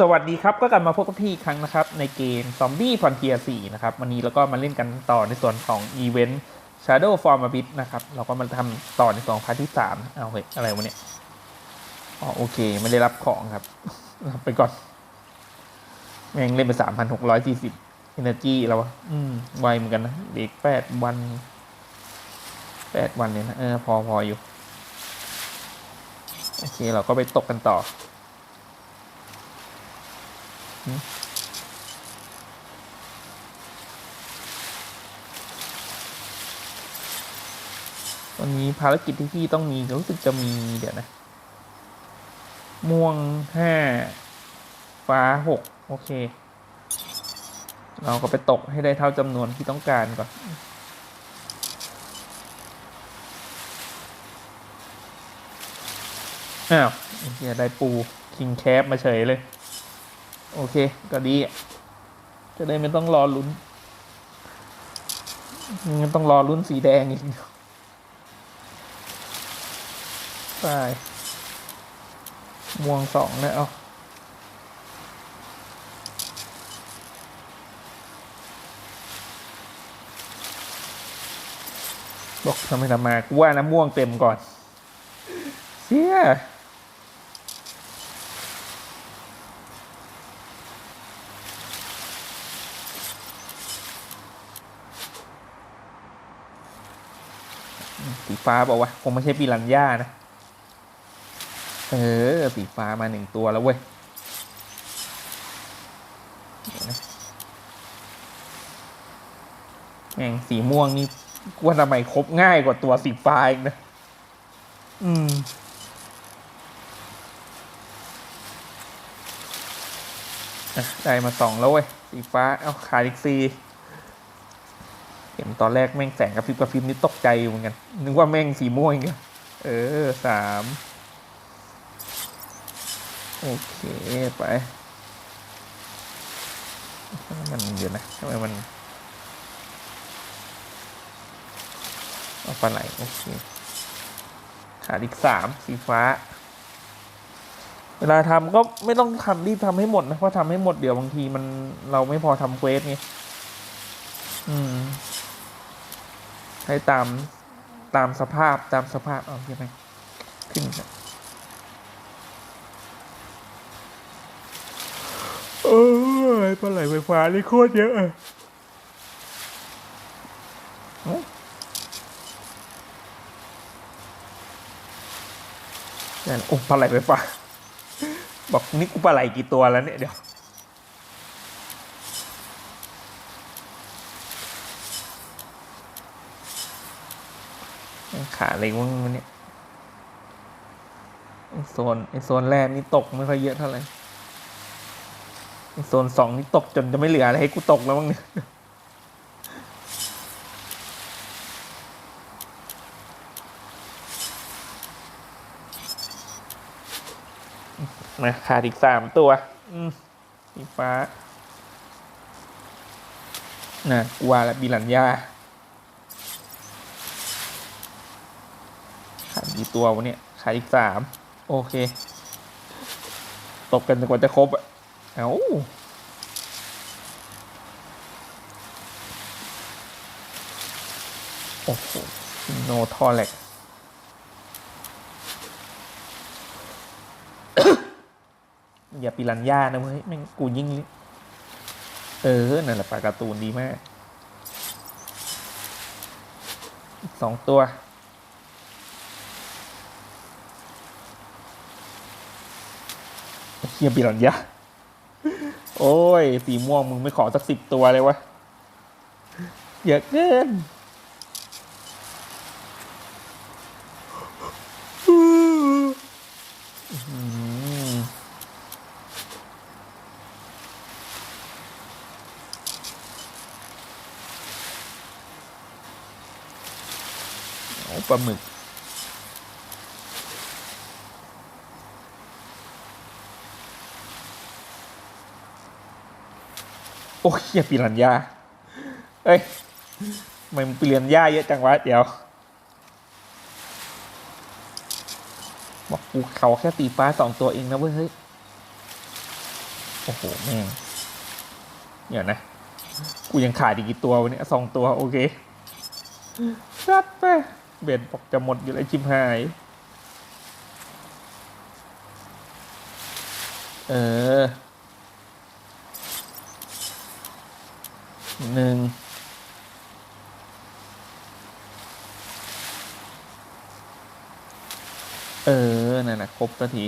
สวัสดีครับก็กลับมาพบกับพี่อีกครั้งนะครับ ในเกม Zombie Frontier 4นะครับ วันนี้เราก็มาเล่นกันต่อในส่วนของอีเวนต์ Shadow Form a Bit นะครับ เราก็มาทำต่อในสองพาร์ทที่ 3 เอาเฮ้ยอะไรวะเนี่ย อ๋อโอเค ไม่ได้รับของครับ รับไปก่อน แม่งเล่นไป 3,640 Energy แล้ววะอืม ไวเหมือนกันนะเด็กแปดวันแปดวันเนี่ยนะ เออ พอพออยู่ โอเค เราก็ไปตกกันต่อ วันนี้ภารกิจที่พี่ต้องมีรู้สึกจะมีเดี๋ยวนะ ม่วงห้าฟ้าหกโอเค เราก็ไปตกให้ได้เท่าจำนวนที่ต้องการก่อนอ้าวเฮียได้ปูคิงแคปมาเฉยเลย โอเค ก็ดี จะได้ไม่ต้องรอลุ้นต้องรอลุ้นสีแดงอีกไปม่วงสองนะเอาบอกทำไมทำมากูว่าน้ำม่วงเต็มก่อน เสีย สีฟ้าบอกว่าคงไม่ใช่ปิรันย่านะ เออ สีฟ้ามาหนึ่งตัวแล้วเว้ยเดี๋ยวนะแม่งสีม่วงนี่ว่าทำไมครบง่ายกว่าตัวสีฟ้าอีกนะ อืมได้มาสองแล้วเว้ย สีฟ้า เอาขาดอีกสี่็นตอนแรกแม่งแสงกระพริบกระพริบนี่ตกใจอยู่เหมือนกัน นึกว่าแม่งสีม่วงอีกอะเออสามโอเคไปมันเดี๋ยวนะทำไมมันเอาปลาไหลโอเคขาดอีกสามสีฟ้า เวลาทำก็ไม่ต้องทำรีบทำให้หมดนะเพราะทำให้หมดเดี๋ยวบางทีมันเราไม่พอทำเควสไงอืม ให้ตามตามสภาพตามสภาพเอาใช่ไหมขึ้นครับโอ้ยปลาไหลไฟฟ้านี่โคตรเยอะเอ้ยเอ้านั่นโอ้ปลาไหลไฟฟ้าบอกนี่กูปลาไหลกี่ตัวแล้วเนี่ยเดี๋ยว ขาอะไรวะมันเนี่ยไอโซนไอโซนแรกนี่ตกไม่ค่อยเยอะเท่าไหร่ไอโซนสองนี่ตกจนจะไม่เหลืออะไรให้กูตกแล้วมั้งเนี่ยมาขาดอีกสามตัว อืมสีฟ้าน่ะกูว่าและบิลันยา ขาย กี่ตัววะเนี่ยขายอีกสามโอเค ตบกันจนกว่าจะครบอะเอาโอ้โหโนทอเล็กอย่าปีรันย่านะเว้ยแม่งกูยิ่ง เออ นั่นแหละปลาการ์ตูนดีมากสองตัว เียปิรันยาโอ้ย สีม่วงมึงไม่ขอสักสิบตัวเลยวะเยอะเกินโอ้ปลาหมึก โอ้ยปีรันยาเอ้ยทำไมมันเปลี่ยนย่าเยอะจังวะเดี๋ยว บอกกูเขาแค่ตีฟ้าสองตัวเองนะเว้ยเฮ้ย โอ้โห แม่งเดี๋ยวนะ กูยังขาดอีกกี่ตัววะเนี่ยสองตัว โอเคชัดไปเบ็ดบอกจะหมดอยู่แล้วจิมหาย เออ หนึ่งเออ นั่นนะครบสักที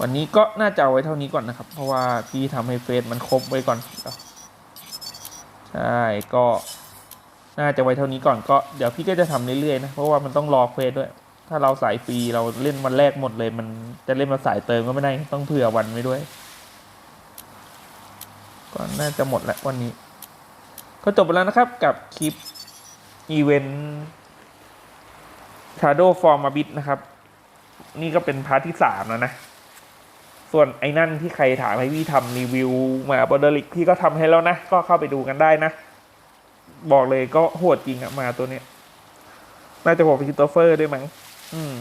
วันนี้ก็น่าจะเอาไว้เท่านี้ก่อนนะครับ เพราะว่าพี่ทำให้เฟซมันครบไว้ก่อน ใช่ ก็น่าจะไว้เท่านี้ก่อนก็เดี๋ยวพี่ก็จะทำเรื่อยๆนะ เพราะว่ามันต้องรอเฟซด้วย ถ้าเราสายฟรีเราเล่นวันแรกหมดเลย มันจะเล่นมาสายเติมก็ไม่ได้ ต้องเผื่อวันไว้ด้วย ก็น่าจะหมดแล้ววันนี้ ก็จบไปแล้วนะครับกับคลิปอีเวนต์ Shadow Form a bit นะครับ นี่ก็เป็นพาร์ทที่สามแล้วนะ ส่วนไอ้นั่นที่ใครถามให้พี่ทำรีวิวมาบอดเดลิกพี่ก็ทำให้แล้วนะ ก็เข้าไปดูกันได้นะ บอกเลยก็โหดจริงอะมาตัวเนี้ย น่าจะบอกเป็นคิโตเฟอร์ด้วยมั้งอืม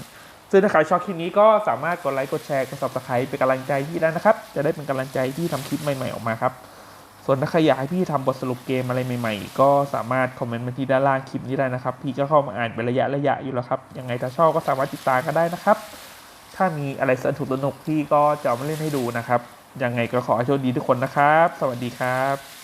ซึ่งถ้าใครชอบคลิปนี้ก็สามารถกดไลค์ กดแชร์ กด subscribe เป็นกำลังใจพี่ได้นะครับ จะได้เป็นกำลังใจที่ทำคลิปใหม่ ๆ ออกมาครับ ส่วนถ้าใครอยากให้พี่ทำบทสรุปเกมอะไรใหม่ๆ ก็สามารถคอมเมนต์มาที่ด้านล่างคลิปนี้ได้นะครับ พี่ก็เข้ามาอ่านเป็นระยะระยะอยู่แล้วครับ ยังไงถ้าชอบก็สามารถติดตามก็ได้นะครับ ถ้ามีอะไรสนุกสนุกพี่ก็จะมาเล่นให้ดูนะครับ ยังไงก็ขอให้โชคดีทุกคนนะครับ สวัสดีครับ